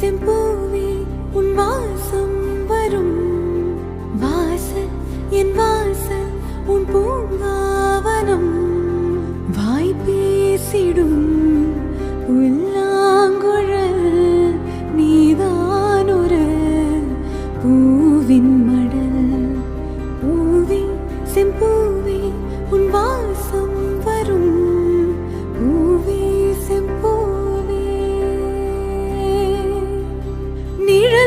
செம்பூவே உன் வாசம் வரும். வாசல் என் வாசல் உன் பூங்காவனம். வாய் பேசிடும் புல்லாங்குழல் நீதான் ஒரு பூவின் மடல். பூவே உன்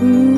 Mm-hmm.